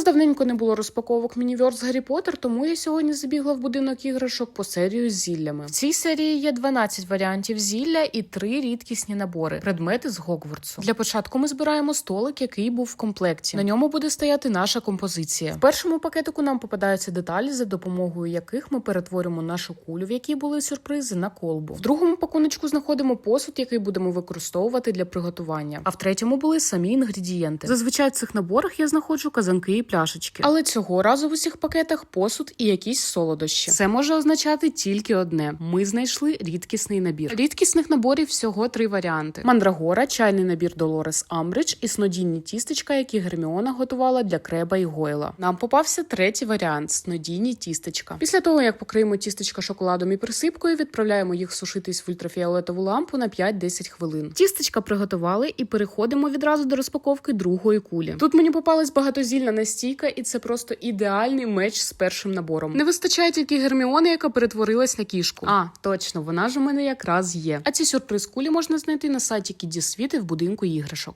нас давненько не було розпаковок Мініверс Гаррі Поттер, тому я сьогодні забігла в будинок іграшок по серію з зіллями. В цій серії є 12 варіантів зілля і три рідкісні набори, предмети з Гогвартсу. Для початку ми збираємо столик, який був в комплекті. На ньому буде стояти наша композиція. В першому пакетику нам попадаються деталі, за допомогою яких ми перетворимо нашу кулю, в якій були сюрпризи, на колбу. В другому пакуночку знаходимо посуд, який будемо використовувати для приготування. А в третьому були самі інгредієнти. Зазвичай в цих наборах я знаходжу казанки пляшечки. Але цього разу в усіх пакетах посуд і якісь солодощі. Це може означати тільки одне: ми знайшли рідкісний набір. Рідкісних наборів всього три варіанти: мандрагора, чайний набір Долорес Амбридж і снодійні тістечка, які Герміона готувала для Креба і Гойла. Нам попався третій варіант снодійні тістечка. Після того як покриємо тістечка шоколадом і присипкою, відправляємо їх сушитись в ультрафіолетову лампу на 5-10 хвилин. Тістечка приготували і переходимо відразу до розпаковки другої кулі. Тут мені попалась багатозільна настійка, і це просто ідеальний меч з першим набором. Не вистачає тільки Герміони, яка перетворилась на кішку. А точно, вона ж у мене якраз є. А ці сюрприз кулі можна знайти на сайті Кіді Світи в будинку іграшок.